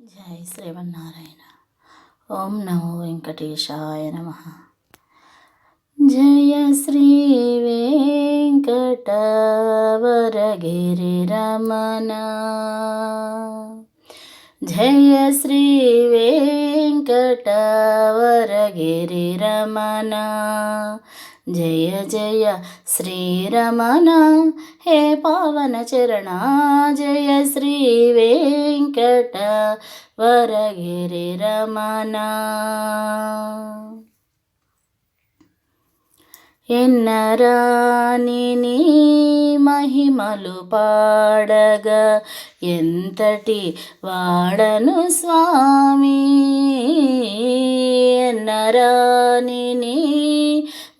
జై శ్రీమన్నారాయణ. ఓం నమో వెంకటేశాయ నమ. జయ శ్రీ వెంకటవరగిరి రమణ. జయ శ్రీ వెంకటవరగిరి రమణ. జయ జయ శ్రీరమణ హే పవన చరణ జయ శ్రీ వెంకట వరగిరి రమణ. ఎన్నరాని మహిమలు పాడగా ఎంతటి వాడను స్వామి? ఎన్నరాని నీ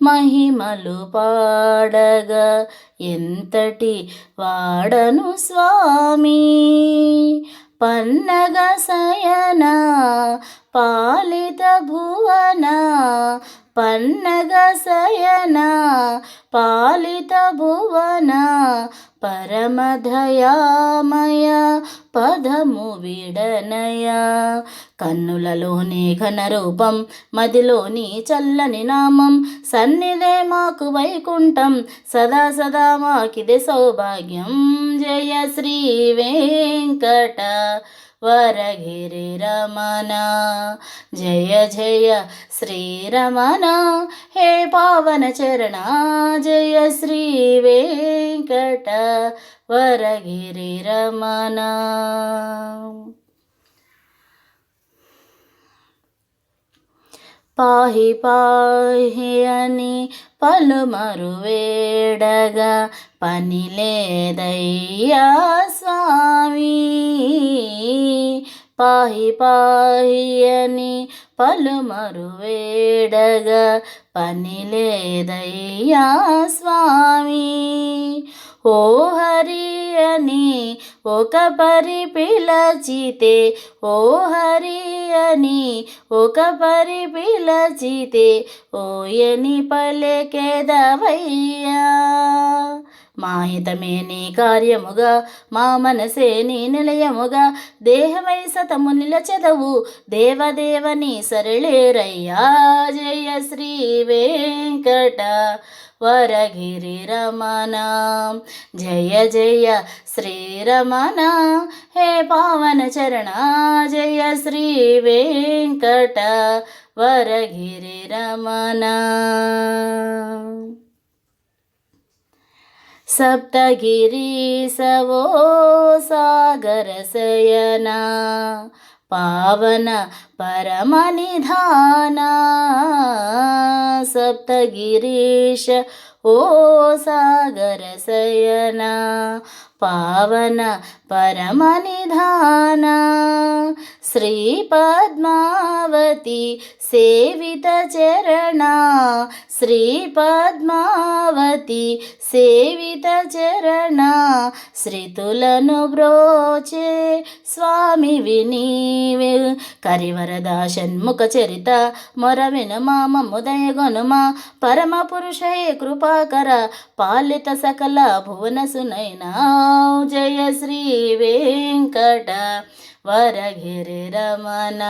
మహిమలు పాడగా ఎంతటి వాడను స్వామి? పన్నగ సయన పాలిత భువన పన్నగ శయన పాలిత భువన పరమధయామయ పదము విడనయ. కన్నులలోని ఘనరూపం మదిలోని చల్లని నామం సన్నిధే మాకు వైకుంఠం సదా సదా మాకిదే సౌభాగ్యం. జయ శ్రీ వెంకట. వరగిరి రమణ. జయ జయ శ్రీరమణ హే పావన చరణ. జయ శ్రీ వెంకట. వరగిరి రమణ. పాహి పాహి అని పలుమరు వేడగా పని లేదయ్యా స్వామి. పాహి పాహి అని పలుమరు వేడగా పని లేదయ్యా స్వామి. ఓ హరి అని ఒక పరి పిలచితే ఓ హరి అని ఒక పరి పిలచితే ఓయని పలెకెదవయ్యా మాహితమే నీ కార్యముగా మా మనసే నీ నిలయముగా. దేహమై సతము నిలచెదవు దేవదేవని సరళేరయ్యా. జయ శ్రీ వెంకట వరగిరి రమణ. జయ జయ శ్రీరమణ హే పావన చరణ జయ శ్రీ వెంకట వరగిరి రమణ. सप्तगिरीश वो पावन परमनिधाना सप्तगिरीश ओ सागरशयन పావన పరమనిధాన శ్రీ పద్మావతి సేవిత చరణ శ్రీ పద్మావతి సేవిత చరణ శ్రీతులను బ్రోచే స్వామి వినీవే కరివరద షణ్ముఖ చరిత మొరవిన మామము దయగొనుమా పరమ పురుషయే కృపాకర పాలిత సకల భువన సునైనా జయ శ్రీ వెంకట. వరగిరి రమణ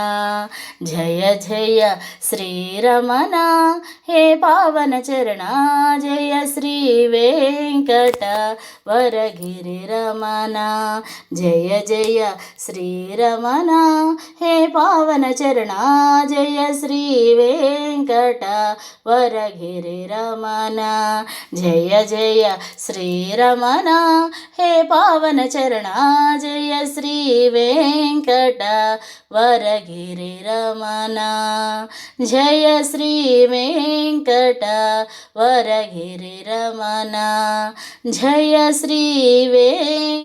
జయ జయ శ్రీరమణ. హే పావన చరణ. జయ శ్రీ వెంకట వరగిరి రమణ జయ జయ శ్రీరమణ. హే పావన చరణ. జయ శ్రీ వెంకట వరగిరి రమణ జయ జయ శ్రీరమణ. హే పావన చరణ. జయ శ్రీ వెంకట వెంకట వరగిరి రమణ. జయ శ్రీ వెంకట వరగిరి రమణ. జయ శ్రీ వే